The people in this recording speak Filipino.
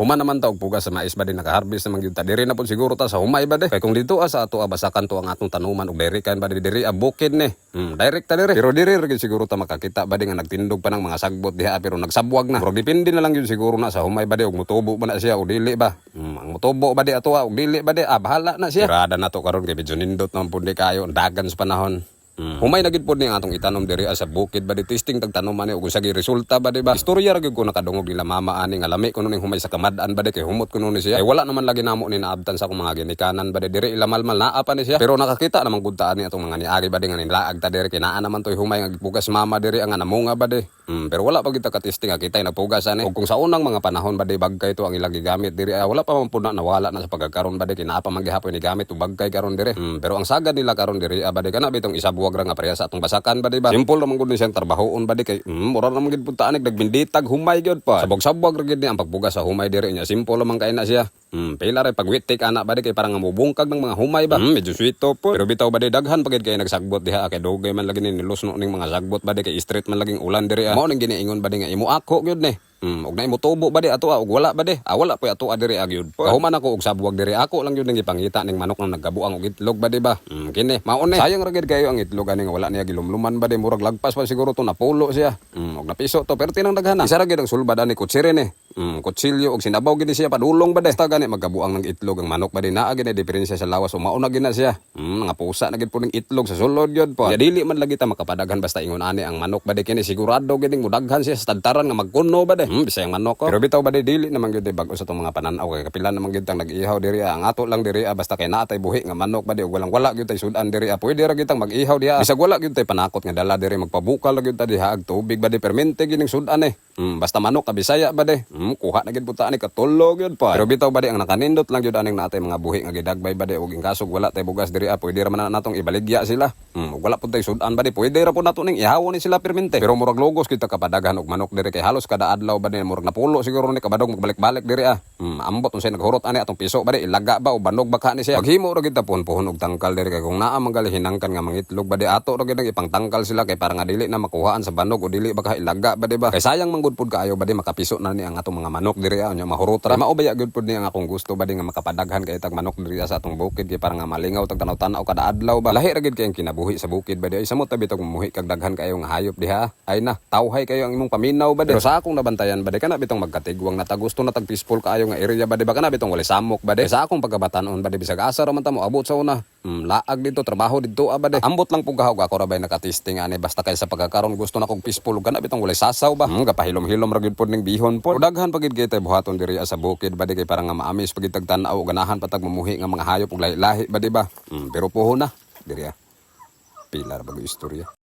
Human naman ta og pugas sa mais ba din nakaharvest naman gyud ta. Diri na pud siguro ta sa humay ba de. Kay kung dito ah, sa ato abasakan to ang atong tanuman og diri kan ba di diri ah, bukid ni. Hmm, direct ta diri. Pero diri gyud siguro ta makakita ba di nga nagtindog pa ng mga sagbot diha pero nagsabwag na. Pero depende na lang yun siguro na sa humay ba di og mutubo ba na siya o dili ba. Hmm, ang mutubo ba di ato ah, og dili ba di ah, bahala na siya. Tirada na to karon kay medyo nindot naman pud kayo dagan sa panahon. Mm. Humay na gid ni atong itanom diri sa bukid ba di testing tag tanom ani ug usagi resulta ba di ba? Istorya ra gyud ko nakadungog nila mama ani nga lami kuno ning humay sa kamad-an ba di kay humot kuno ni siya. Ay wala naman lagi namo ni naabtan sa akong mga ginikanan ba di. Diri ilamalmal naa pa ni siya. Pero nakakita naman gud ani atong mga niagi ba di nga nilaag ta diri kay naa naman toy humay nga gipugas mama diri ang namunga ba di Mm, pero wala pa kita ka-testing kita nagpugas ani ug kung sa unang mga panahon ba di bagkay to ang ilang gigamit diri. Ah, wala pa man pud na nawala na sa pagkakaroon ba di. Kay naa pa man gihapon ni gamit bagkay karon diri. Mm, pero ang sagad nila karon diri ah, ba di kana bitong isabuwag ra nga pareha sa atong basakan ba di ba? Simple naman gud ni siyang trabahoon ba di. Kay mm, mura naman gid pud ta anig nagbinditag humay gyud pa. Sabog-sabog ra gid ni ang pagbugas sa humay diri nya simple naman kay na siya. Hmm, pila rin pag witik anak ba di. Kay parang mubungkag ng mga humay ba. Hmm, medyo sweet to po. Pero bitaw ba di daghan pagid kay nagsagbot diha kay dugay man lagi ni nilusno ning mga sagbot ba di. Kay straight man laging ulan diri. ah. Mao ning giniingon ba di nga imo ako gyud ni. Hmm, og na imo tubo ba di ato ah, og wala ba di? Ah, wala po ato ah, diri agyud. Kahuman ako og sabwag diri ako lang gyud ning ipangita ning manok nang naggabuang og itlog ba di ba? Hmm, kini mao ni. Sayang ra gid kayo ang itlog ani nga wala niya gilumluman ba di murag lagpas pa siguro to napulo siya. Hmm, og napiso to pero tinang daghan na. Isa ra gid ang sulbad ani kutsire ni. Hmm, kutsilyo og sinabaw gid siya padulong ba? Basta gani maggabuang ng itlog ang manok ba di naa gid diferensya sa lawas o mauna gid na siya. Hmm, nga pusa na gid po ning itlog sa sulod gyud po. Ya dili man lagi ta makapadaghan basta ingon ani ang manok ba di kini sigurado gid ning mudaghan siya sa tadtaran nga magkuno ba di? Hmm, bisayang manok ko. Pero bitaw ba di dili naman gyud bago sa tong mga pananaw kay kapila naman gyud tang nag-ihaw diri ah. ang ato lang diri ah, basta kay naa tay buhi nga manok ba di ug walang wala gyud tay sudan diri ah. Pwede ra gyud tang mag-ihaw diha. Bisag wala gyud tay panakot nga dala diri magpabukal gyud ta diha ag tubig ba di permente gyud ning sudan eh. Hmm, basta manok ka bisaya ba di? Hmm, kuha na gyud puta ani katulog gyud pa. Pero bitaw ba ang nakanindot lang gyud aning natay mga buhi nga gidagbay ba in kasog wala tay bugas diri ah. Pwede man na natong ibaligya sila. Hmm, wala pud tay sudan ba? Pwede ra pud nato ning ihawon ni sila permente. Pero murag logos kita kapadaghan og manok diri kay halos kada adlaw ba murag napulo siguro ni kabadog magbalik-balik diri ah. Hmm, ambot unsay naghurot ani atong piso ba ilaga ba o banog baka ni siya. Paghimo ra kita puhon og tangkal diri kay kung naa manggali hinangkan nga mangitlog ba ato ra gid ipangtangkal sila kay para nga dili na makuhaan sa banog o dili baka ilaga ba ba? Kay sayang man gud pud kaayo ba di makapiso na ni ang atong mga manok diri ah nya mahurot ra. Mao baya gud pud ni ang akong gusto ba nga makapadaghan kay tag manok diri sa atong bukid kay para nga malingaw tag tanaw-tanaw kada adlaw ba. Lahi ra gid kay ang kinabuhi sa bukid ba di ay samot tabi tag mamuhi kag daghan kayo nga hayop diha. Ay na, tawhay kayo ang imong paminaw ba sa akong nabantayan ba kana bitong magkatigwang na tag gusto na tag peaceful kaayo nga area ba di ba kana bitong wala samok ba. Sa akong pagkabatanon ba di bisag asa ra man ta mo abot sa una. Hmm, laag dito trabaho dito ah, ba di. Ambot lang pug gahog ako ra bay nakatesting ani basta kay sa pagkakaron gusto na kong peaceful ug kana bitong wala sasaw ba. Hmm, kapahilom-hilom ra gyud pod ning bihon po. Daghan pagid kay buhaton diri ah, sa bukid ba di kay para nga maamis pagid tag tan-aw ganahan patag mamuhi nga mga hayop ug lahi-lahi ba di ba. Hmm, pero puho na diri ah. Pilar bago istorya.